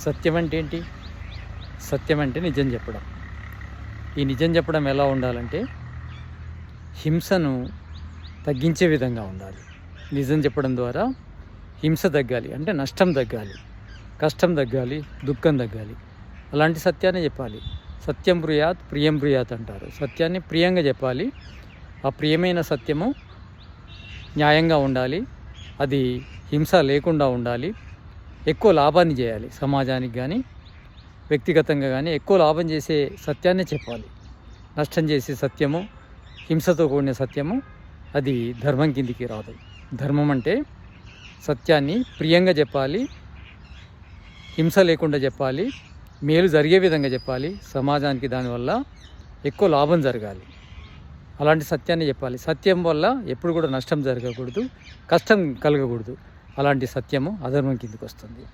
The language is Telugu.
సత్యం అంటే ఏంటి సత్యం అంటే నిజం చెప్పడం. ఈ నిజం చెప్పడం ఎలా ఉండాలంటే హింసను తగ్గించే విధంగా ఉండాలి. నిజం చెప్పడం ద్వారా హింస తగ్గాలి అంటే నష్టం తగ్గాలి కష్టం తగ్గాలి దుఃఖం తగ్గాలి. అలాంటి సత్యాన్ని చెప్పాలి. సత్యం ప్రియాత్ ప్రియం ప్రియాత్ అంటారు. సత్యాన్ని ప్రియంగా చెప్పాలి. ఆ ప్రియమైన సత్యము న్యాయంగా ఉండాలి. అది హింస లేకుండా ఉండాలి. ఎక్కువ లాభాన్ని చేయాలి సమాజానికి కానీ వ్యక్తిగతంగా కానీ ఎక్కువ లాభం చేసే సత్యాన్నే చెప్పాలి. నష్టం చేసే సత్యము హింసతో కూడిన సత్యము అది ధర్మం కిందికి రాదు. ధర్మం అంటే సత్యాన్ని ప్రియంగా చెప్పాలి హింస లేకుండా చెప్పాలి మేలు జరిగే విధంగా చెప్పాలి. సమాజానికి దానివల్ల ఎక్కువ లాభం జరగాలి. అలాంటి సత్యాన్ని చెప్పాలి. సత్యం వల్ల ఎప్పుడు కూడా నష్టం జరగకూడదు కష్టం కలగకూడదు. అలాంటి సత్యము అధర్మం కిందికి వస్తుంది.